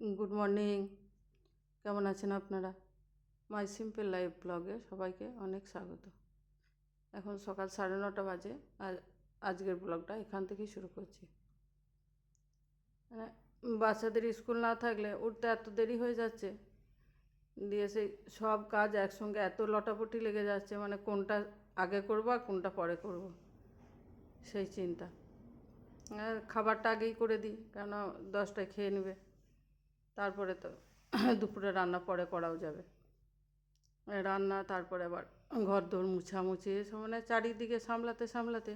Good morning. কেমন আছেন আপনারা? মাই সিম্পল লাইফ ব্লগে সবাইকে অনেক স্বাগত। এখন সকাল সাড়ে নটা বাজে, আর আজকের ব্লগটা এখান থেকেই শুরু করছি। মানে বাচ্চাদের স্কুল না থাকলে উঠতে এত দেরি হয়ে যাচ্ছে, দিয়ে সেই সব কাজ একসঙ্গে এত লটাপটি লেগে যাচ্ছে মানে কোনটা আগে করব আর কোনটা পরে করব, সেই চিন্তা। খাবারটা আগেই করে দিই, কেন দশটায় খেয়ে নেবে। তারপরে তো দুপুরে রান্না পরে করাও যাবে। রান্না, তারপরে আবার ঘর দৌড় মুছামুছি, এসব মানে চারিদিকে সামলাতে সামলাতে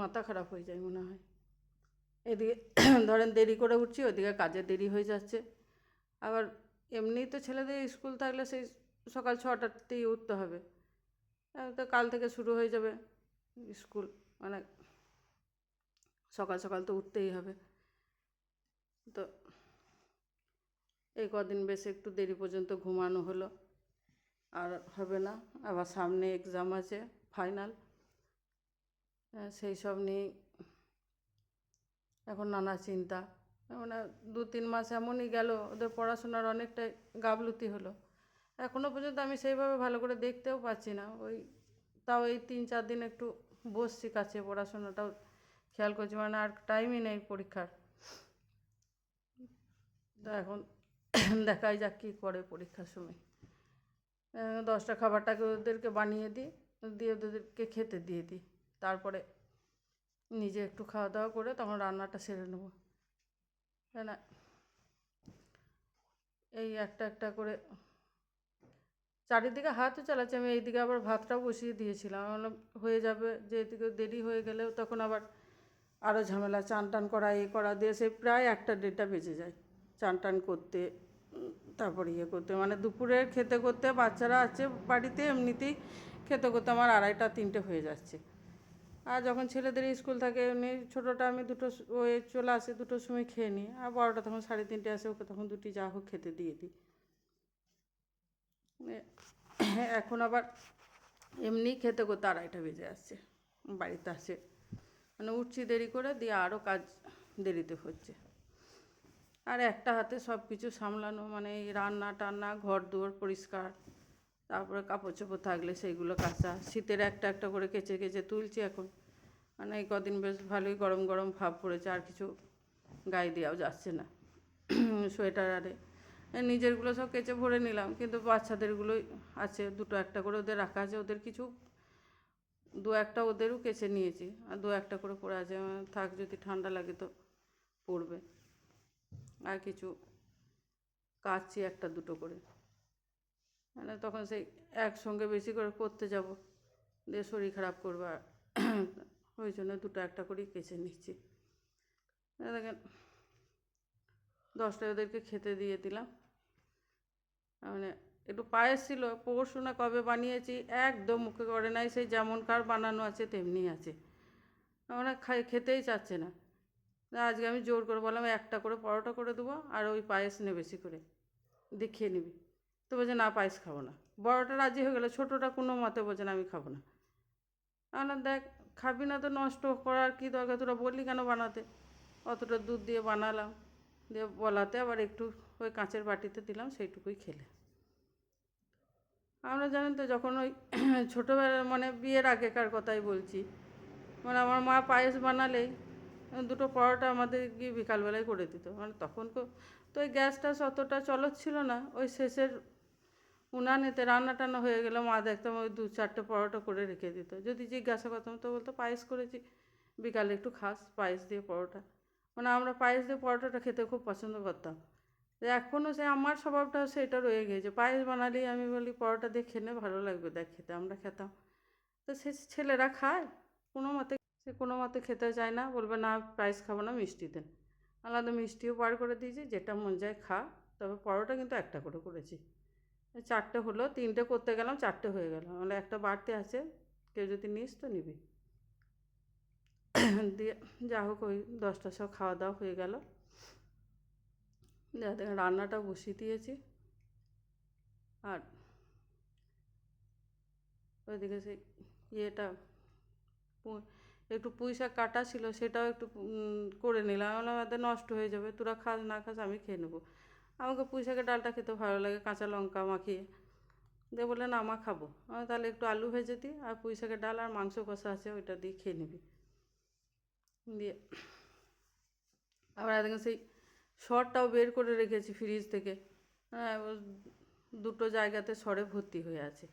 মাথা খারাপ হয়ে যায় মনে হয়। এদিকে ধরেন দেরি করে উঠছি, ওদিকে কাজে দেরি হয়ে যাচ্ছে। আবার এমনি তো ছেলেদের স্কুল থাকলে সেই সকাল ছটাতেই উঠতে হবে। তো কাল থেকে শুরু হয়ে যাবে স্কুল মানে সকাল সকাল তো উঠতেই হবে। তো এই কদিন বেশ একটু দেরি পর্যন্ত ঘুমানো হলো। আর হবে না, আবার সামনে এক্সাম আছে ফাইনাল সেই সব নিয়ে এখন নানা চিন্তা। মানে দু তিন মাস এমনই গেল, ওদের পড়াশোনার অনেকটাই গাফলুতি হলো। এখনও পর্যন্ত আমি সেইভাবে ভালো করে দেখতেও পাচ্ছি না। ওই তাও এই তিন চার দিন একটু বসছি কাছে, পড়াশোনাটাও খেয়াল করছি। মানে আর টাইমই নেই পরীক্ষার। এখন দেখাই যাক কী করে পরীক্ষার সময়। দশটা খাবারটাকে ওদেরকে বানিয়ে দিই, দিয়ে ওদেরকে খেতে দিয়ে দিই। তারপরে নিজে একটু খাওয়া দাওয়া করে তখন রান্নাটা সেরে নেব। কেন? এই একটা একটা করে চারিদিকে হাতও চালাচ্ছি। আমি এইদিকে আবার ভাতটাও বসিয়ে দিয়েছিলাম। হয়ে যাবে, যে এদিকে দেরি হয়ে গেলেও তখন আবার আরও ঝামেলা, চান টান করা, এ করা, দিয়ে সে প্রায় একটা দেড়টা বেজে যায়। চান টান করতে, তারপরে ইয়ে করতে। মানে দুপুরের খেতে করতে বাচ্চারা আছে বাড়িতে, এমনিতেই খেতে করতে আমার আড়াইটা, তিনটে হয়ে যাচ্ছে। আর যখন ছেলেদের স্কুল থাকে, এমনি ছোটোটা আমি দুটো ওয়ে চলে আসে দুটোর সময় খেয়ে নিই। আর বড়োটা তখন সাড়ে তিনটে আসে, ওকে তখন দুটি যা হোক খেতে দিয়ে দিই। এখন আবার এমনি খেতে করতে আড়াইটা বেজে আসছে, বাড়িতে আসে। মানে উঠছি দেরি করে, দিয়ে আরও কাজ দেরিতে হচ্ছে। আর একটা হাতে সব কিছু সামলানো মানে রান্না টান্না, ঘর দুয়ার পরিষ্কার, তারপরে কাপড় চোপড় থাকলে সেইগুলো কাচা। শীতের একটা একটা করে কেচে কেচে তুলছি এখন। মানে এই কদিন বেশ ভালোই গরম গরম ভাব পড়েছে, আর কিছু গায়ে দেওয়াও যাচ্ছে না। সোয়েটার আরে নিজেরগুলো সব কেচে ভরে নিলাম, কিন্তু বাচ্চাদেরগুলোই আছে, দুটো একটা করে ওদের রাখা আছে, ওদের কিছু দু একটা ওদেরও কেচে নিয়েছি, আর দু একটা করে পরে আছে। থাক, যদি ঠান্ডা লাগে তো পড়বে। আর কিছু কাচছি একটা দুটো করে। মানে তখন সেই একসঙ্গে বেশি করে করতে যাব, দিয়ে শরীর খারাপ করবে ওই জন্য দুটো একটা করেই কেচে নিচ্ছি। এই দেখেন, দশটায় ওদেরকে খেতে দিয়ে দিলাম। মানে একটু পায়েস ছিল, পরশু না কবে বানিয়েছি, একদম মুখে করে নাই, সেই যেমন কার বানানো আছে, তেমনি আছে। আমরা খাই, খেতেই চাচ্ছে না। আজকে আমি জোর করে বললাম, একটা করে পরোটা করে দেবো আর ওই পায়েস নে বেশি করে। দিয়ে খেয়ে নিবি। তো বলছে, না, পায়েস খাব না। বড়টা রাজি হয়ে গেলো, ছোটোটা কোনো মতে বলছে না, আমি খাব না। আমরা দেখ, খাবি না তো, নষ্ট করার কী দরকার? তোরা বললি কেন বানাতে? অতটা দুধ দিয়ে বানালাম। দিয়ে বলাতে আবার একটু ওই কাঁচের বাটিতে দিলাম, সেইটুকুই খেলে। আমরা জানেন তো, যখন ওই ছোটোবেলা মানে বিয়ের আগেকার কথাই বলছি। মানে আমার মা পায়েস বানালেই দুটো পরোটা আমাদের গিয়ে বিকালবেলায় করে দিত। মানে তখন তো ওই গ্যাস ট্যাস অতটা চলত ছিল না। ওই শেষের উনানেতে রান্না টান্না হয়ে গেলে মা দেখতাম ওই দু চারটে পরোটা করে রেখে দিত। যদি জিজ্ঞাসা করতাম, তো বলতো পায়েস করেছি? বিকালে একটু খাস পায়েস দিয়ে পরোটা। মানে আমরা পায়েস দিয়ে পরোটাটা খেতে খুব পছন্দ করতাম। এখনও সে, আমার স্বভাবটা সেটা রয়ে গেছে পায়েস বানালেই আমি বলি, পরোটা দিয়ে খেলে ভালো লাগবে, দেখ খেতে, আমরা খেতাম। তো সে ছেলেরা খায়, কোনো মতে সে কোনো মতে খেতে চায় না, বলবে, না পায়েস খাব না, মিষ্টি দেন। আলাদা মিষ্টিও বার করে দিয়েছি, যেটা মন যায় খা। তবে পরোটা কিন্তু একটা করে করেছি। চারটে হলো, তিনটে করতে গেলাম, চারটে হয়ে গেল। মানে একটা বাড়তে আছে, কেউ যদি নিস তো নিবি। দিয়ে যা হোক, ওই দশটার সব খাওয়া দাওয়া হয়ে গেল। দেখেন রান্নাটা বসিয়ে দিয়েছি। আর ওইদিকে সেই ইয়েটা একটু পুঁই শাক কাটা ছিল সেটাও একটু করে নিলাম। আমি এদের নষ্ট হয়ে যাবে, তোরা খাস, না খাস, আমি খেয়ে নেব। আমাকে পুঁই শাকের ডালটা খেতে ভালো লাগে, কাঁচা লঙ্কা মাখিয়ে। দিয়ে বললে, না, মা, খাব। আমি তাহলে একটু আলু ভেজে দিই আর পুঁই শাকের ডাল আর মাংস কষা আছে, ওইটা দিয়ে খেয়ে নিবি। দিয়ে আবার একদিন সেই সরটাও বের করে রেখেছি ফ্রিজ থেকে। হ্যাঁ দুটো জায়গাতে সরে ভর্তি হয়ে আছে।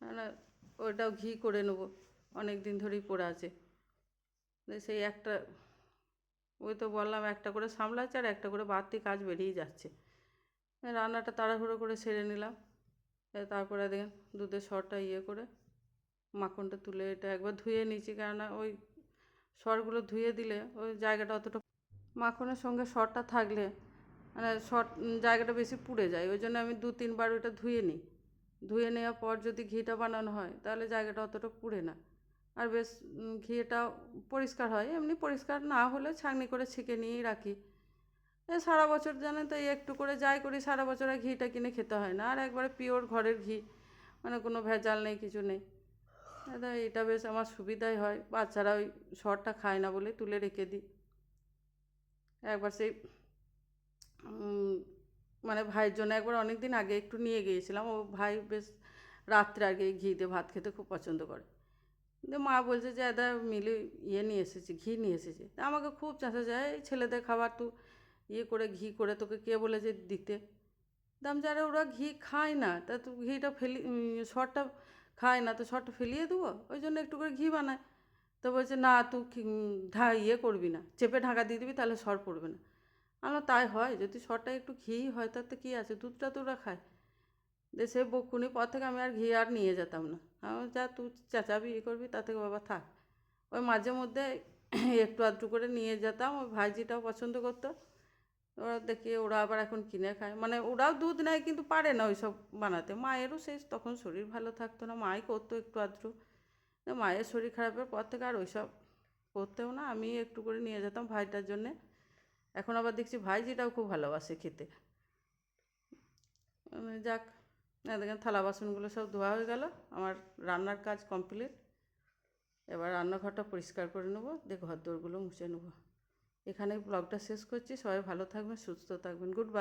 মানে ওইটাও ঘি করে নেব। অনেক দিন ধরেই পড়ে আছে। সেই একটা, ওই তো বললাম একটা করে সামলাচ্ছে আর একটা করে বাড়তি কাজ বেরিয়ে যাচ্ছে। রান্নাটা তাড়াহুড়ো করে সেরে নিলাম। তারপরে দেখেন দুধের সরটা ইয়ে করে মাখনটা তুলে এটা একবার ধুয়ে নিয়েছি। কেননা ওই সরগুলো ধুয়ে দিলে ওই জায়গাটা অতটা মাখনের সঙ্গে সরটা থাকলে মানে সর, জায়গাটা বেশি পুড়ে যায়। ওই জন্য আমি দু তিনবার ওইটা ধুয়ে নিই। ধুয়ে নেওয়ার পর যদি ঘিটা বানানো হয় তাহলে জায়গাটা অতটা পুড়ে না। আর বেশ ঘিটা পরিষ্কার হয়। এমনি পরিষ্কার না হলে ছাঁকনি করে ছেঁকে নিয়েই রাখি। এ সারা বছর জানেন তো একটু করে যাই করি, সারা বছর আর ঘিটা কিনে খেতে হয় না। আর একবারে পিওর ঘরের ঘি মানে কোনো ভেজাল নেই, কিছু নেই। এটা বেশ আমার সুবিধাই হয়। বাচ্চারা ওই সরটা খায় না বলে তুলে রেখে দিই। একবার সেই মানে ভাইয়ের জন্য একবার অনেক দিন আগে একটু নিয়ে গিয়েছিলাম। ও ভাই বেশ রাত্রে আগে ঘি দিয়ে ভাত খেতে খুব পছন্দ করে। দিয়ে মা বলছে যে দাদা মিলে ইয়ে নিয়ে এসেছি, ঘি নিয়ে এসেছি। তা আমাকে খুব চাষা যায়, এই ছেলেদের খাবার তুই ইয়ে করে, ঘি করে তোকে কে বলেছে দিতে? দাম যারা ওরা ঘি খায় না। তা তো ঘিটা ফেলি সরটা খায় না, তো সরটা ফেলিয়ে দেবো? ওই জন্য একটু করে ঘি বানায়। তো বলছে, না, তুই ঢা ইয়ে করবি না, চেপে ঢাকা দিয়ে দিবি, তাহলে সর পড়বে না। আমার তাই হয়, যদি সরটা একটু ঘি হয় তাতে কী আছে? দুধটা তো ওরা খায়। সে বকুনি পর থেকে আমি আর ঘি আর নিয়ে যেতাম না। আমি যা তুই চেঁচাবি ইয়ে করবি তা থেকে বাবা থাক। ওই মাঝে মধ্যে একটু আধটু করে নিয়ে যেতাম, ওই ভাইজিটাও পছন্দ করতো। ওরা দেখি ওরা আবার এখন কিনে খায়। মানে ওরাও দুধ নেয় কিন্তু পারে না ওইসব বানাতে। মায়েরও সেই তখন শরীর ভালো থাকতো না, মাই করতো একটু আধটু। মায়ের শরীর খারাপের পর থেকে আর ওইসব করতেও না, আমি একটু করে নিয়ে যেতাম ভাইটার জন্যে। এখন আবার দেখছি ভাইজিটাও খুব ভালোবাসে খেতে। যাক। দেখেন, থালা বাসনগুলো সব ধোয়া হয়ে গেল। আমার রান্নার কাজ কমপ্লিট। এবার রান্নাঘরটা পরিষ্কার করে নেব, দিয়ে ঘর দোরগুলো মুছে নেব। এখানে ব্লগটা শেষ করছি। সবাই ভালো থাকবেন, সুস্থ থাকবেন। Good bye.